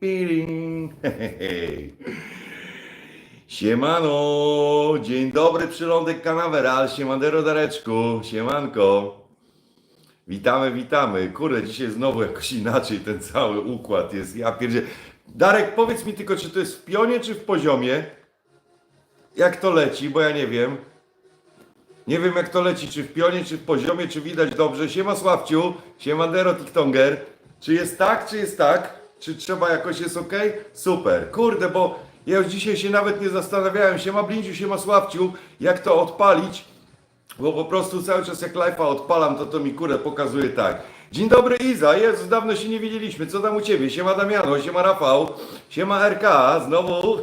piring. Siemano, dzień dobry, przylądek Canaveral, siemandero Dareczku, siemanko. Witamy, witamy. Kurde, dzisiaj znowu jakoś inaczej ten cały układ jest. Ja pierdzie. Darek, powiedz mi tylko, czy to jest w pionie, czy w poziomie? Jak to leci, bo ja nie wiem. Nie wiem jak to leci, czy w pionie, czy w poziomie, czy widać dobrze. Siema Sławciu, siemandero TikTonger. Czy jest tak, czy jest tak? Czy trzeba jakoś jest ok? Super. Kurde, bo ja już dzisiaj się nawet nie zastanawiałem. Siema Blinciu, siema Sławciu, jak to odpalić. Bo po prostu cały czas jak live'a odpalam, to to mi kurę pokazuje tak. Dzień dobry Iza, jest, dawno się nie widzieliśmy, co tam u Ciebie? Siema Damiano, siema Rafał, siema RK, znowu,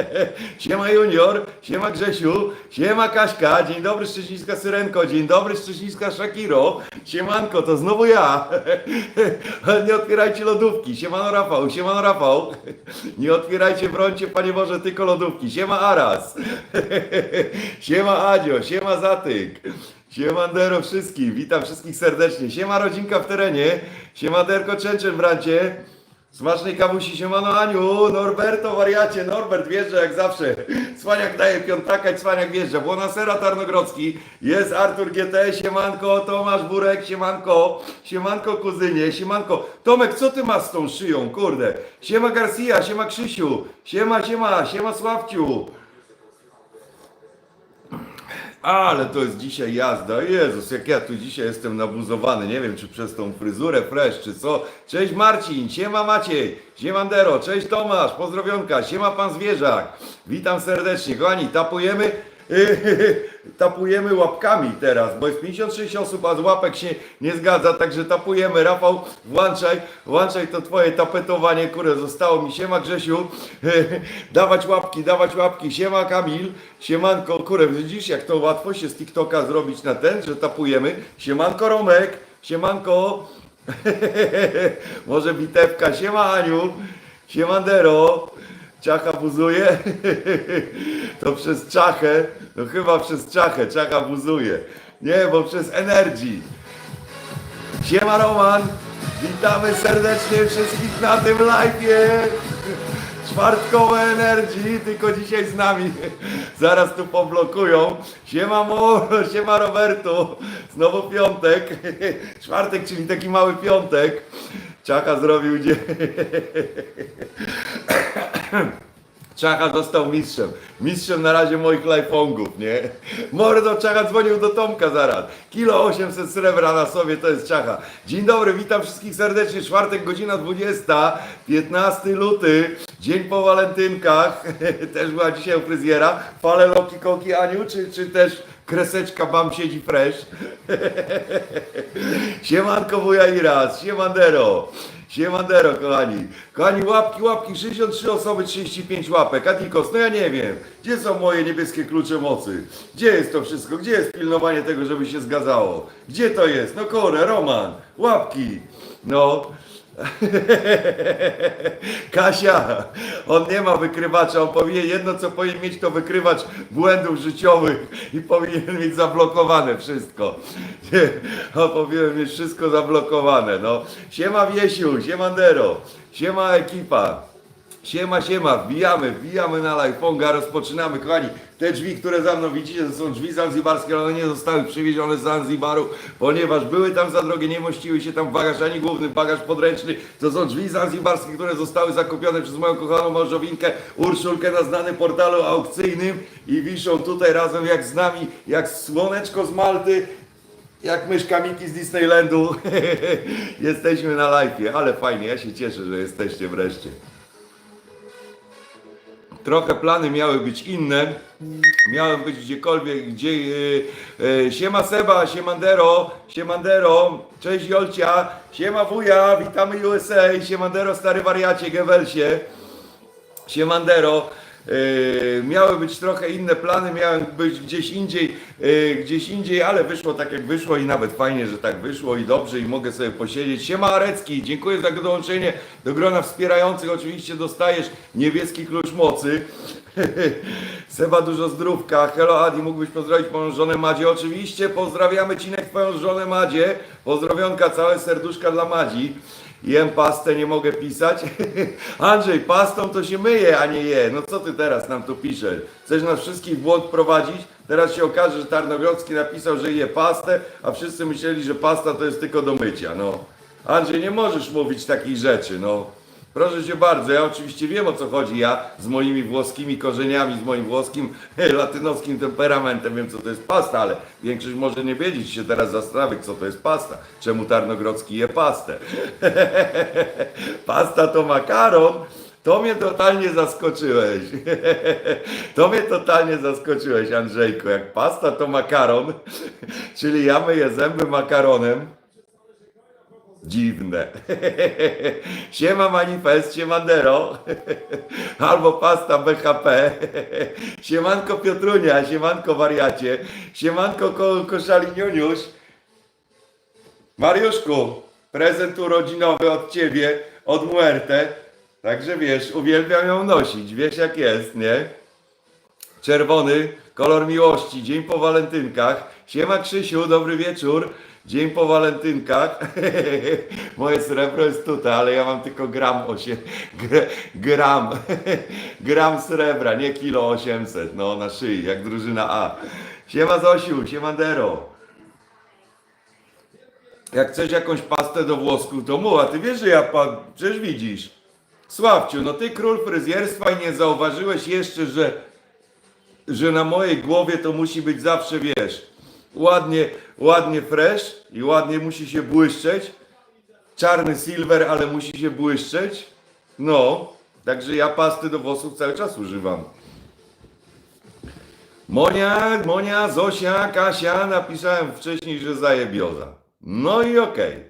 siema Junior, siema Grzesiu, siema Kaśka, dzień dobry Szczecińska Syrenko, dzień dobry Szczecińska Shakiro, siemanko, to znowu ja, nie otwierajcie lodówki, siemano Rafał, siemano Rafał, nie otwierajcie brońcie Panie Boże tylko lodówki, siema Aras, siema Adzio, siema Zatyk, Siemandero wszystkim, witam wszystkich serdecznie. Siema rodzinka w terenie, siemaderko Częczyn brancie, smacznej kawusi, siemano Aniu, Norberto wariacie, Norbert wjeżdża jak zawsze, Cwaniak daje piątaka Cwaniak wjeżdża, Błonasera Tarnogrodzki, jest Artur GT, siemanko, Tomasz Burek, siemanko, siemanko kuzynie, siemanko, Tomek co ty masz z tą szyją, kurde, siema Garcia, siema Krzysiu, siema, siema, siema Sławciu, ale to jest dzisiaj jazda. Jezus, jak ja tu dzisiaj jestem nabuzowany. Nie wiem, czy przez tą fryzurę fresh, czy co. Cześć Marcin, siema Maciej, siemandero, cześć Tomasz, pozdrowionka, siema pan Zwierzak. Witam serdecznie. Kochani, tapujemy, tapujemy łapkami teraz, bo jest 56 osób, a z łapek się nie zgadza, także tapujemy. Rafał, włączaj, włączaj to twoje tapetowanie, które zostało mi. Siema Grzesiu, dawać łapki, dawać łapki. Siema Kamil, siemanko, kurę, widzisz jak to łatwo się z TikToka zrobić na ten, że tapujemy. Siemanko Romek, siemanko, może bitewka, siema Aniu, siemandero. Czacha buzuje? To przez czachę, no chyba przez czachę, czacha buzuje. Nie, bo przez energii. Siema Roman, witamy serdecznie wszystkich na tym live'ie. Czwartkowe energii, tylko dzisiaj z nami. Zaraz tu poblokują. Siema Mo, siema Robertu. Znowu piątek. Czwartek, czyli taki mały piątek. Czacha zrobił dzień. Czacha został mistrzem. Mistrzem na razie moich lifeongów, nie? Mordo, Czacha dzwonił do Tomka zaraz. Kilo 800 srebra na sobie, to jest Czacha. Dzień dobry, witam wszystkich serdecznie. Czwartek, godzina 20, 15 luty, dzień po walentynkach. Też była dzisiaj u fryzjera. Fale loki koki Aniu, czy, czy też kreseczka bam siedzi fresh? Siemanko wuja Iras, siemandero. Siemandero, kochani. Kochani, łapki, łapki, 63 osoby, 35 łapek. Adikos, no ja nie wiem. Gdzie są moje niebieskie klucze mocy? Gdzie jest to wszystko? Gdzie jest pilnowanie tego, żeby się zgadzało? Gdzie to jest? No kore, Roman, łapki. No. Kasia, on nie ma wykrywacza, on powinien, jedno co powinien mieć to wykrywacz błędów życiowych i powinien mieć zablokowane wszystko. On powinien mieć wszystko zablokowane, no. Siema Wiesiu, siemandero, siema ekipa. Siema, siema, wbijamy, wbijamy na live'onga, rozpoczynamy, kochani. Te drzwi, które za mną widzicie, to są drzwi zanzibarskie, ale one nie zostały przywiezione z Zanzibaru, ponieważ były tam za drogie, nie mościły się tam bagaż ani główny, bagaż podręczny. To są drzwi zanzibarskie, które zostały zakupione przez moją kochaną małżowinkę Urszulkę na znanym portalu aukcyjnym i wiszą tutaj razem jak z nami, jak słoneczko z Malty, jak myszka Miki z Disneylandu. Jesteśmy na live'ie, ale fajnie, ja się cieszę, że jesteście wreszcie. Trochę plany miały być inne. Miałem być gdziekolwiek, gdzie... Yy, yy, siema Seba, siemandero, siemandero, cześć Jolcia, siema wuja, witamy USA, siemandero stary wariacie, Gewelsie. Siemandero. Yy, miały być trochę inne plany, miałem być gdzieś indziej, yy, gdzieś indziej, ale wyszło tak jak wyszło i nawet fajnie, że tak wyszło i dobrze i mogę sobie posiedzieć. Siema Arecki, dziękuję za dołączenie do grona wspierających. Oczywiście dostajesz niebieski klucz mocy. Seba dużo zdrówka. Hello Adi, mógłbyś pozdrowić moją żonę Madzie? Oczywiście, pozdrawiamy Cinek twoją żonę Madzie. Pozdrowionka, całe serduszka dla Madzi. Jem pastę, nie mogę pisać. Andrzej, pastą to się myje, a nie je. No co ty teraz nam tu piszesz? Chcesz nas wszystkich w błąd prowadzić? Teraz się okaże, że Tarnogrodzki napisał, że je pastę, a wszyscy myśleli, że pasta to jest tylko do mycia. No. Andrzej, nie możesz mówić takich rzeczy, no. Proszę cię bardzo, ja oczywiście wiem o co chodzi, ja z moimi włoskimi korzeniami, z moim włoskim, latynoskim temperamentem wiem co to jest pasta, ale większość może nie wiedzieć, się teraz zastanawiać co to jest pasta, czemu Tarnogrodzki je pastę. Pasta to makaron, to mnie totalnie zaskoczyłeś. To mnie totalnie zaskoczyłeś Andrzejko, jak pasta to makaron, czyli ja myję zęby makaronem, Dziwne. Siema manifest, siemandero. Albo pasta BHP. Siemanko Piotrunia, siemanko wariacie. Siemanko ko koszaliniuniuś. Mariuszku, prezent urodzinowy od ciebie, od Muerte. Także wiesz, uwielbiam ją nosić. Wiesz jak jest, nie? Czerwony, kolor miłości, dzień po walentynkach. Siema Krzysiu, dobry wieczór. Dzień po walentynkach. Moje srebro jest tutaj, ale ja mam tylko gram 8. gr- Gram. Gram srebra, nie kilo 800. No na szyi, jak drużyna A. Siema Zosiu, siemandero. Jak chcesz jakąś pastę do włosków, to mów, a ty wiesz, że ja pan, przecież widzisz. Sławciu, no ty król fryzjerstwa i nie zauważyłeś jeszcze, że że na mojej głowie to musi być zawsze, wiesz, ładnie, ładnie fresh i ładnie musi się błyszczeć. Czarny silver, ale musi się błyszczeć. No, także ja pasty do włosów cały czas używam. Monia, Monia, Zosia, Kasia, napisałem wcześniej, że zajebioza. No i okej.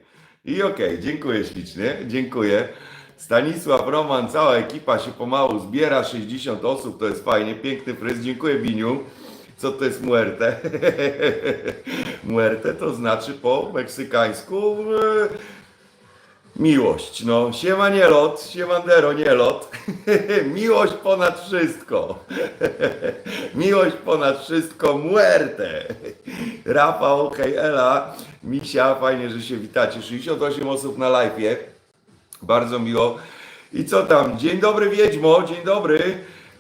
I okej, dziękuję ślicznie, dziękuję. Stanisław, Roman, cała ekipa się pomału zbiera, 60 osób, to jest fajnie, piękny fryz, dziękuję Biniu. Co to jest muerte? muerte to znaczy po meksykańsku miłość. No, siema nie lot, siemandero nie lot. miłość ponad wszystko. miłość ponad wszystko, muerte. Rafał, hej Ela, Misia, fajnie, że się witacie. 68 osób na live'ie. Bardzo miło. I co tam? Dzień dobry Wiedźmo, dzień dobry.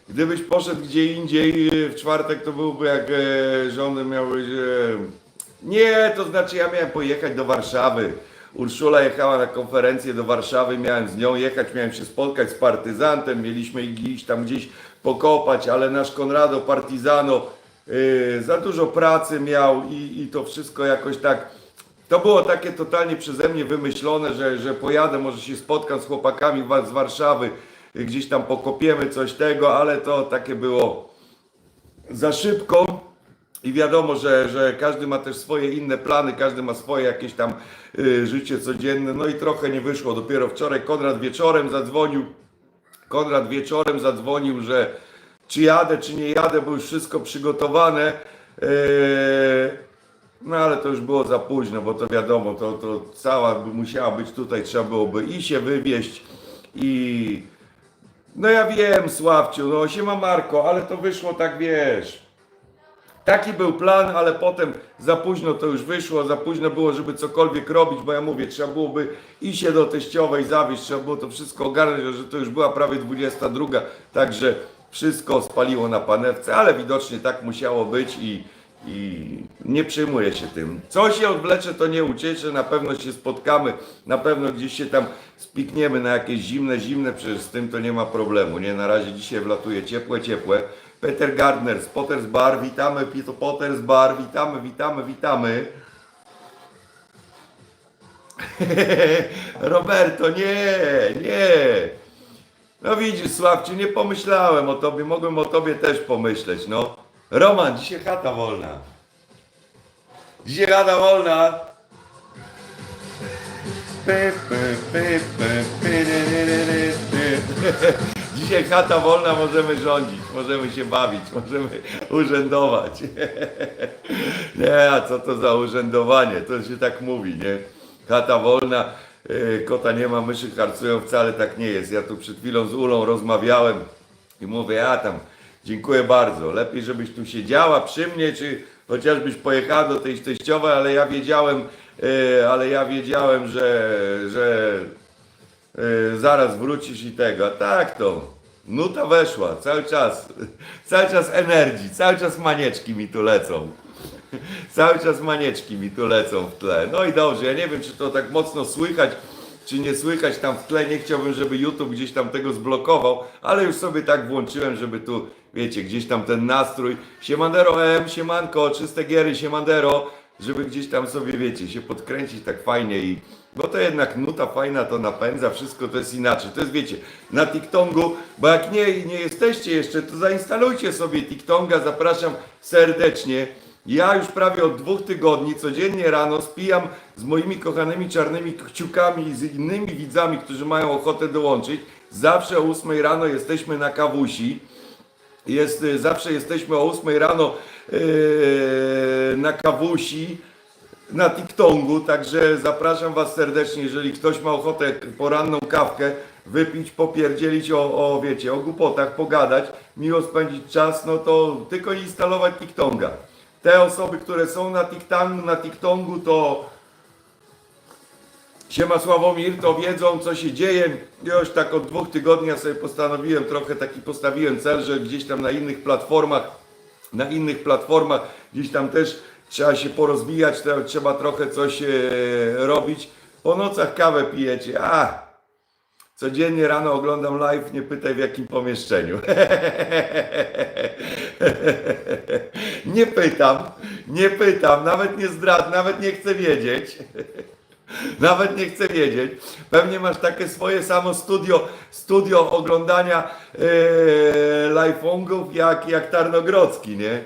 Gdybyś poszedł gdzie indziej e, w czwartek, to byłby jak e, żony miały... E... Nie, to znaczy ja miałem pojechać do Warszawy. Urszula jechała na konferencję do Warszawy, miałem z nią jechać, miałem się spotkać z partyzantem, mieliśmy iść tam gdzieś pokopać, ale nasz Konrado Partizano e, za dużo pracy miał i, i to wszystko jakoś tak to było takie totalnie przeze mnie wymyślone, że, że pojadę, może się spotkam z chłopakami z Warszawy, gdzieś tam pokopiemy coś tego, ale to takie było za szybko. I wiadomo, że, że każdy ma też swoje inne plany, każdy ma swoje jakieś tam y, życie codzienne. No i trochę nie wyszło. Dopiero wczoraj Konrad wieczorem zadzwonił. Konrad wieczorem zadzwonił, że czy jadę, czy nie jadę, bo już wszystko przygotowane. Yy, no ale to już było za późno, bo to wiadomo, to, to cała by musiała być tutaj, trzeba byłoby i się wywieźć i... No ja wiem, Sławciu, no siema Marko, ale to wyszło tak, wiesz... Taki był plan, ale potem za późno to już wyszło, za późno było, żeby cokolwiek robić, bo ja mówię, trzeba byłoby i się do teściowej zawieźć, trzeba było to wszystko ogarnąć, że to już była prawie 22, także wszystko spaliło na panewce, ale widocznie tak musiało być i, i nie przejmuję się tym. Co się odwlecze, to nie uciecze, na pewno się spotkamy, na pewno gdzieś się tam spikniemy na jakieś zimne, zimne, przecież z tym to nie ma problemu, nie? Na razie dzisiaj wlatuje ciepłe, ciepłe. Peter Gardner z Potters Bar, witamy Pito Potters Bar, witamy, witamy, witamy. Roberto, nie, nie. No widzisz, Sławciu, nie pomyślałem o tobie, mogłem o tobie też pomyśleć, no. Roman, dzisiaj chata wolna. Dzisiaj chata wolna. Dzisiaj chata wolna, możemy rządzić, możemy się bawić, możemy urzędować. Nie, a co to za urzędowanie? To się tak mówi, nie? Chata wolna, yy, kota nie ma, myszy harcują, wcale tak nie jest. Ja tu przed chwilą z Ulą rozmawiałem i mówię, ja tam, dziękuję bardzo, lepiej żebyś tu siedziała przy mnie, czy chociażbyś pojechała do tej teściowej, ale ja wiedziałem, yy, ale ja wiedziałem, że, że Yy, zaraz wrócisz i tego. A Tak to. Nuta weszła, cały czas. Cały czas energii, cały czas manieczki mi tu lecą. Cały czas manieczki mi tu lecą w tle. No i dobrze, ja nie wiem, czy to tak mocno słychać, czy nie słychać tam w tle. Nie chciałbym, żeby YouTube gdzieś tam tego zblokował, ale już sobie tak włączyłem, żeby tu, wiecie, gdzieś tam ten nastrój. Siemandero M, siemanko, czyste giery, siemandero, żeby gdzieś tam sobie, wiecie, się podkręcić tak fajnie i bo to jednak nuta fajna to napędza, wszystko to jest inaczej. To jest, wiecie, na TikToku, bo jak nie, nie jesteście jeszcze, to zainstalujcie sobie TikToka, zapraszam serdecznie. Ja już prawie od dwóch tygodni codziennie rano spijam z moimi kochanymi czarnymi kciukami i z innymi widzami, którzy mają ochotę dołączyć. Zawsze o 8 rano jesteśmy na kawusi. Jest, y, zawsze jesteśmy o 8 rano yy, na kawusi na TikToku, także zapraszam Was serdecznie, jeżeli ktoś ma ochotę poranną kawkę wypić, popierdzielić o, o wiecie, o głupotach, pogadać, miło spędzić czas, no to tylko instalować TikToka. Te osoby, które są na TikToku, na TikToku to Siema Sławomir, to wiedzą co się dzieje. Już tak od dwóch tygodni ja sobie postanowiłem, trochę taki postawiłem cel, że gdzieś tam na innych platformach, na innych platformach gdzieś tam też trzeba się porozwijać, to trzeba trochę coś e, robić. Po nocach kawę pijecie, a codziennie rano oglądam live, nie pytaj w jakim pomieszczeniu. nie pytam, nie pytam, nawet nie zdrad, nawet nie chcę wiedzieć. Nawet nie chcę wiedzieć. Pewnie masz takie swoje samo studio, studio oglądania yy, live'ongów jak, jak Tarnogrodzki, nie?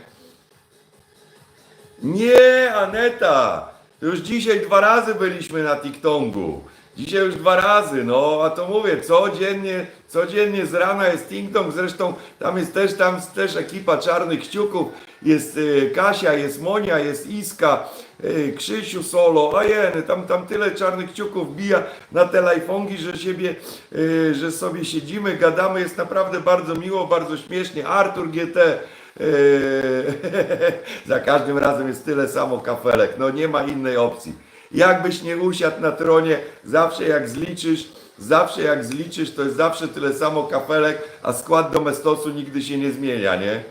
Nie, Aneta! Już dzisiaj dwa razy byliśmy na TikToku. Dzisiaj już dwa razy, no a to mówię, codziennie, codziennie z rana jest TikTok, zresztą tam jest też, tam jest też ekipa czarnych kciuków, jest y, Kasia, jest Monia, jest Iska, y, Krzysiu Solo, a jeny, tam, tam tyle czarnych kciuków bija na te lajfongi, że siebie, y, że sobie siedzimy, gadamy, jest naprawdę bardzo miło, bardzo śmiesznie, Artur GT, Za każdym razem jest tyle samo kafelek. No nie ma innej opcji. Jakbyś nie usiadł na tronie, zawsze jak zliczysz, zawsze jak zliczysz, to jest zawsze tyle samo kafelek, a skład domestosu nigdy się nie zmienia, nie?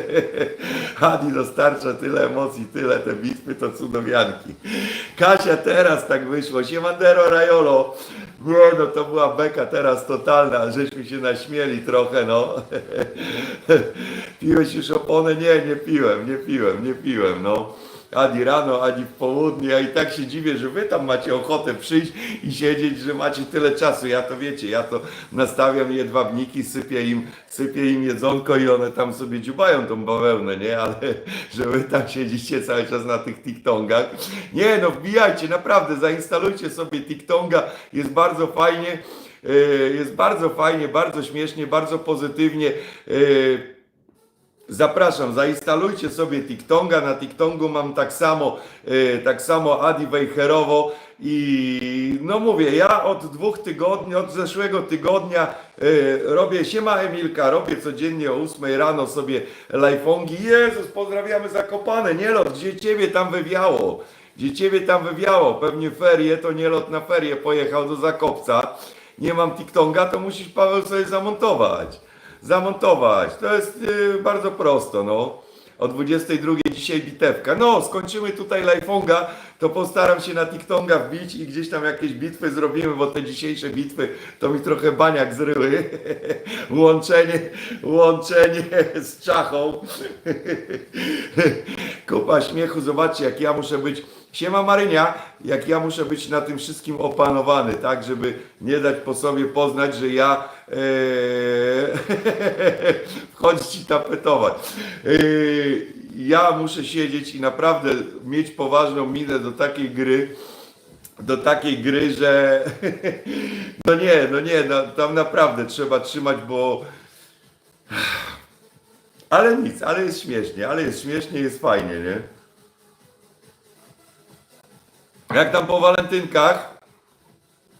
Adi dostarcza tyle emocji, tyle te bitwy to cudowianki. Kasia teraz tak wyszło. Siemandero Rajolo. Nie no, to była beka teraz totalna, żeśmy się naśmieli trochę, no. Piłeś już oponę? Nie, nie piłem, nie piłem, nie piłem, no. Ani rano, ani w południe, ja i tak się dziwię, że wy tam macie ochotę przyjść i siedzieć, że macie tyle czasu. Ja to wiecie, ja to nastawiam jedwabniki, sypię im, sypię im jedzonko i one tam sobie dziubają tą bawełnę, nie? Ale że wy tam siedzicie cały czas na tych TikTokach. Nie no, wbijajcie, naprawdę, zainstalujcie sobie TikToka, jest bardzo fajnie. yy, Jest bardzo fajnie, bardzo śmiesznie, bardzo pozytywnie. Zapraszam, zainstalujcie sobie TikToka. Na TikToku mam tak samo, e, tak samo Adi Wejherowo i no mówię, ja od dwóch tygodni, od zeszłego tygodnia e, robię, siema Emilka, robię codziennie o 8 rano sobie live'ongi. Jezus, pozdrawiamy Zakopane, nie lot, gdzie ciebie tam wywiało? Gdzie ciebie tam wywiało? Pewnie ferie, to nie lot na ferie, pojechał do Zakopca. Nie mam TikToka, to musisz Paweł sobie zamontować zamontować. To jest yy, bardzo prosto, no. O 22 dzisiaj bitewka. No, skończymy tutaj live'onga, to postaram się na TikToka wbić i gdzieś tam jakieś bitwy zrobimy, bo te dzisiejsze bitwy to mi trochę baniak zryły. łączenie, łączenie z czachą. Kupa śmiechu, zobaczcie jak ja muszę być Siema Marynia, jak ja muszę być na tym wszystkim opanowany, tak, żeby nie dać po sobie poznać, że ja e, wchodzić i tapetować. E, ja muszę siedzieć i naprawdę mieć poważną minę do takiej gry, do takiej gry, że no nie, no nie, no, tam naprawdę trzeba trzymać, bo ale nic, ale jest śmiesznie, ale jest śmiesznie, jest fajnie, nie? Jak tam po walentynkach?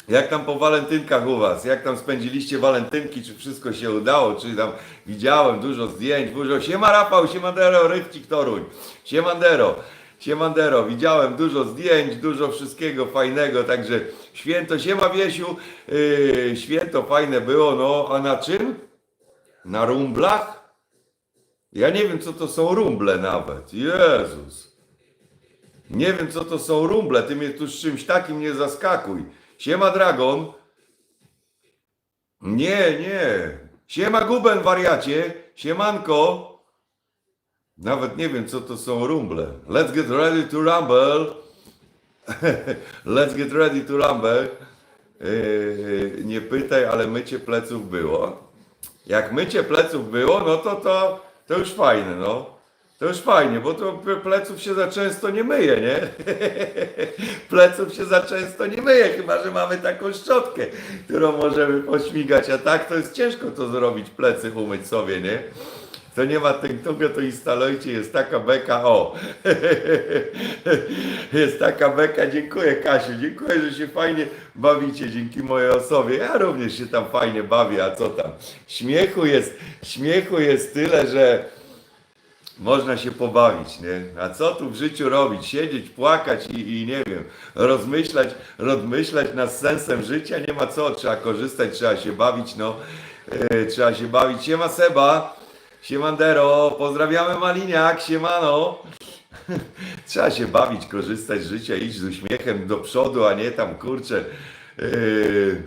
Jak tam po walentynkach u was? Jak tam spędziliście walentynki? Czy wszystko się udało? Czy tam widziałem dużo zdjęć, dużo... Siema Rafał, siemandero, Rybcik Toruń. Siemandero. Siemandero, widziałem dużo zdjęć, dużo wszystkiego fajnego, także święto, siema Wiesiu, yy, święto fajne było, no a na czym? Na rumblach? Ja nie wiem co to są rumble nawet, Jezus. Nie wiem co to są rumble, ty mnie tu z czymś takim nie zaskakuj. Siema Dragon. Nie, nie. Siema Guben wariacie, siemanko. Nawet nie wiem, co to są rumble. Let's get ready to rumble. Let's get ready to rumble. Yy, nie pytaj, ale mycie pleców było. Jak mycie pleców było, no to to, to już fajne, no. To już fajnie, bo to pleców się za często nie myje, nie? pleców się za często nie myje, chyba że mamy taką szczotkę, którą możemy pośmigać, a tak to jest ciężko to zrobić, plecy umyć sobie, nie? To nie ma tego, to instalujcie, jest taka beka, o. jest taka beka, dziękuję Kasiu, dziękuję, że się fajnie bawicie dzięki mojej osobie. Ja również się tam fajnie bawię, a co tam? Śmiechu jest, śmiechu jest tyle, że można się pobawić, nie? A co tu w życiu robić? Siedzieć, płakać i, i nie wiem, rozmyślać, rozmyślać nad sensem życia, nie ma co, trzeba korzystać, trzeba się bawić, no, yy, trzeba się bawić. Siema Seba, siemandero, pozdrawiamy Maliniak, siemano. trzeba się bawić, korzystać z życia, iść z uśmiechem do przodu, a nie tam, kurczę, yy,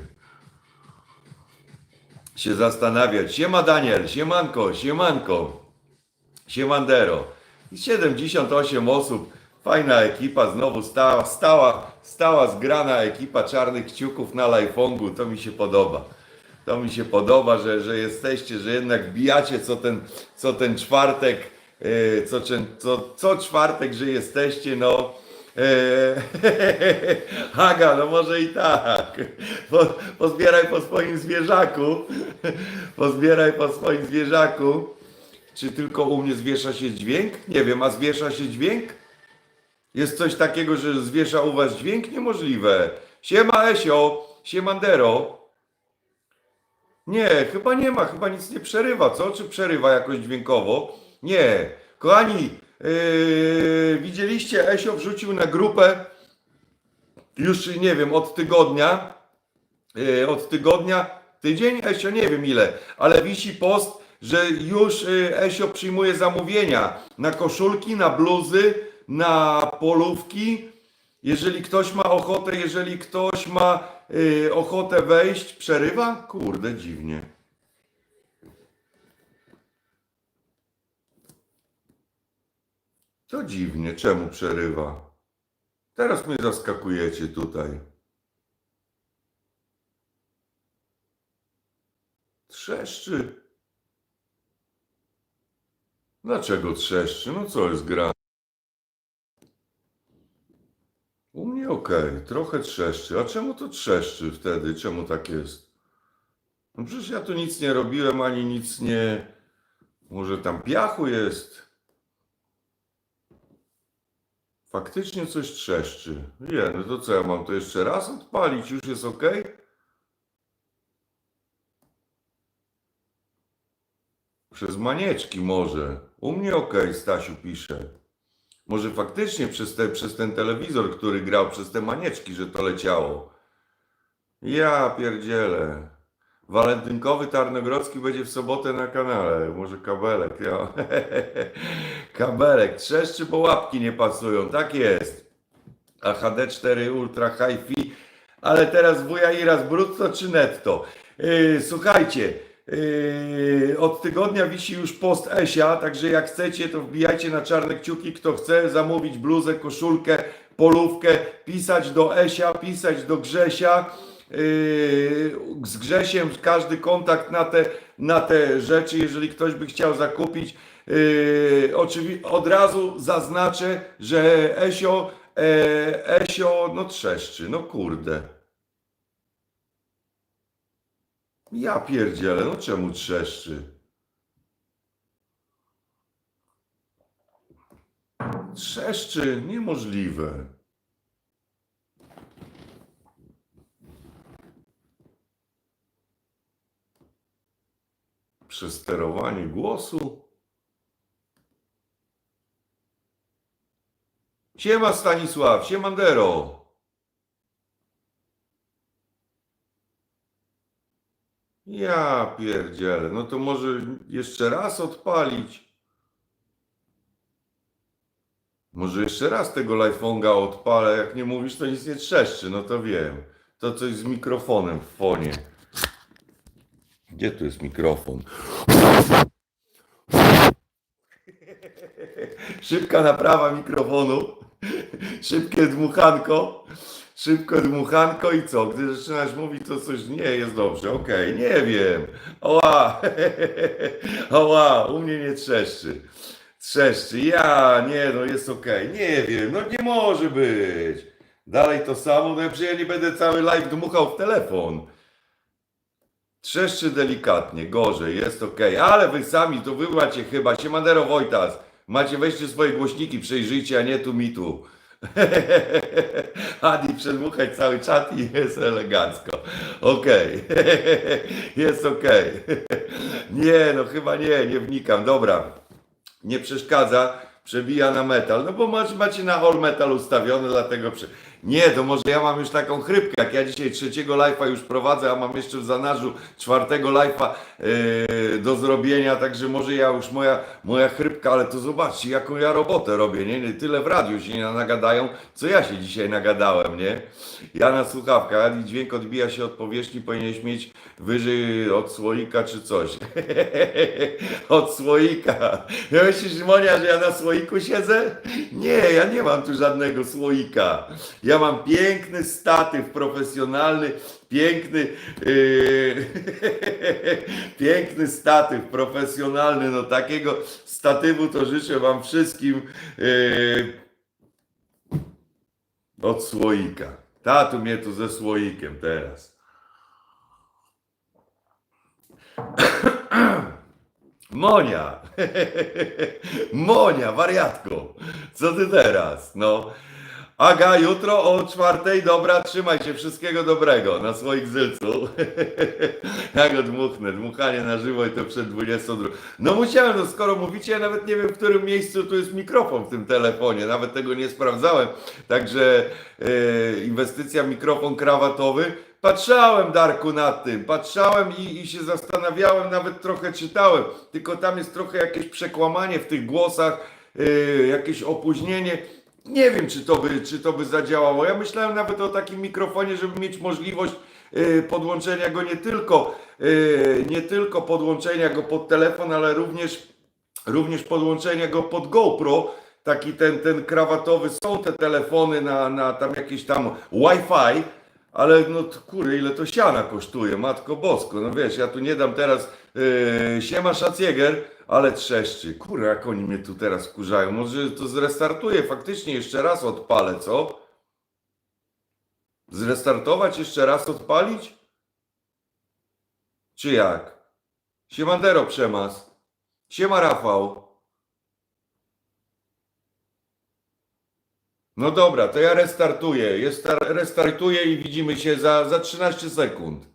się zastanawiać. Siema Daniel, siemanko, siemanko. Siemandero. I 78 osób. Fajna ekipa, znowu stała, stała, stała zgrana ekipa czarnych kciuków na lajfongu. To mi się podoba. To mi się podoba, że, że jesteście, że jednak wbijacie co ten, co ten czwartek, e, co, co, co czwartek, że jesteście, no. E, Haga, no może i tak. Po, pozbieraj po swoim zwierzaku. Pozbieraj po swoim zwierzaku. Czy tylko u mnie zwiesza się dźwięk? Nie wiem, a zwiesza się dźwięk? Jest coś takiego, że zwiesza u was dźwięk? Niemożliwe. Siema Esio, siemandero. Nie, chyba nie ma, chyba nic nie przerywa, co? Czy przerywa jakoś dźwiękowo? Nie. Kochani, yy, widzieliście, Esio wrzucił na grupę już, nie wiem, od tygodnia, yy, od tygodnia, tydzień, Esio, nie wiem ile, ale wisi post, że już yy, Esio przyjmuje zamówienia na koszulki, na bluzy, na polówki. Jeżeli ktoś ma ochotę, jeżeli ktoś ma yy, ochotę wejść, przerywa? Kurde, dziwnie. To dziwnie, czemu przerywa? Teraz mnie zaskakujecie tutaj. Trzeszczy. Dlaczego trzeszczy? No co jest gra? U mnie okej, trochę trzeszczy. A czemu to trzeszczy wtedy? Czemu tak jest? No przecież ja tu nic nie robiłem, ani nic nie... Może tam piachu jest? Faktycznie coś trzeszczy. Nie, no to co ja mam to jeszcze raz odpalić? Już jest ok? Przez manieczki może. U mnie ok, Stasiu pisze. Może faktycznie przez, te, przez ten telewizor, który grał, przez te manieczki, że to leciało. Ja pierdzielę. Walentynkowy Tarnogrodzki będzie w sobotę na kanale. Może kabelek, ja. kabelek. Trzeszczy, bo łapki nie pasują. Tak jest. A HD4 Ultra Hi-Fi. Ale teraz wuja Iras brutto czy netto? Yy, słuchajcie. Yy, od tygodnia wisi już post Esia, także jak chcecie, to wbijajcie na czarne kciuki. Kto chce zamówić bluzę, koszulkę, polówkę, pisać do Esia, pisać do Grzesia. Yy, z Grzesiem każdy kontakt na te, na te rzeczy, jeżeli ktoś by chciał zakupić. Yy, oczywi- od razu zaznaczę, że Esio, e, Esio, no trzeszczy, no kurde. Ja pierdzielę, no czemu trzeszczy? Trzeszczy, niemożliwe. Przesterowanie głosu? Siema Stanisław, siemandero. Ja pierdzielę, no to może jeszcze raz odpalić. Może jeszcze raz tego live'onga odpalę, jak nie mówisz to nic nie trzeszczy, no to wiem. To coś z mikrofonem w fonie. Gdzie tu jest mikrofon? Szybka naprawa mikrofonu, szybkie dmuchanko, szybkie dmuchanko i co? Gdy zaczynasz mówić, to coś nie jest dobrze. Okej, nie wiem. Oła, oła, u mnie nie trzeszczy. Trzeszczy, ja, nie, no jest okej, nie wiem, no nie może być. Dalej to samo, no ja przecież nie będę cały live dmuchał w telefon. Trzeszczy delikatnie, gorzej, jest ok, ale wy sami, to wy macie chyba, Siemandero Wojtas, macie, weźcie swoje głośniki, przejrzyjcie, a nie tu mi tu. Adi, przedmuchać cały czat i jest elegancko. Okej, jest okej. Nie, no chyba nie, nie wnikam, dobra. Nie przeszkadza, przebija na metal, no bo macie, na all metal ustawione, dlatego prze... Nie, to może ja mam już taką chrypkę, jak ja dzisiaj trzeciego live'a już prowadzę, a mam jeszcze w zanadrzu czwartego live'a yy, do zrobienia, także może ja już moja, moja chrypka, ale to zobaczcie, jaką ja robotę robię, nie? nie? Tyle w radiu się nie nagadają, co ja się dzisiaj nagadałem, nie? Ja na słuchawkach, i dźwięk odbija się od powierzchni, powinieneś mieć wyżej od słoika czy coś. od słoika. Ja myślisz, Monia, że ja na słoiku siedzę? Nie, ja nie mam tu żadnego słoika. Ja mam piękny statyw profesjonalny, piękny, yy, piękny statyw profesjonalny. No takiego statywu to życzę wam wszystkim yy, od słoika. Tatu mnie tu ze słoikiem teraz. Monia! Monia, wariatko! Co ty teraz? No. Aga, jutro o czwartej, dobra, trzymaj się, wszystkiego dobrego na swoich zylcu. Jak odmuchnę, dmuchanie na żywo i to przed 22. No musiałem, no skoro mówicie, ja nawet nie wiem, w którym miejscu tu jest mikrofon w tym telefonie, nawet tego nie sprawdzałem. Także e, inwestycja mikrofon krawatowy. Patrzałem, Darku, nad tym, patrzałem i, i się zastanawiałem, nawet trochę czytałem, tylko tam jest trochę jakieś przekłamanie w tych głosach, yy, jakieś opóźnienie. Nie wiem, czy to, by, czy to by zadziałało. Ja myślałem nawet o takim mikrofonie, żeby mieć możliwość yy, podłączenia go nie tylko, yy, nie tylko podłączenia go pod telefon, ale również, również podłączenia go pod GoPro. Taki ten, ten krawatowy, są te telefony na, na tam jakieś tam Wi-Fi, ale no kurde, ile to siana kosztuje, matko bosko, no wiesz, ja tu nie dam teraz yy, siema szacjäger, ale trzeszczy, kurde, jak oni mnie tu teraz wkurzają, może to zrestartuję, faktycznie jeszcze raz odpalę, co? Zrestartować, jeszcze raz odpalić? Czy jak? Siemandero Przemas, siema Rafał. No dobra, to ja restartuję. Restartuję i widzimy się za, za 13 sekund.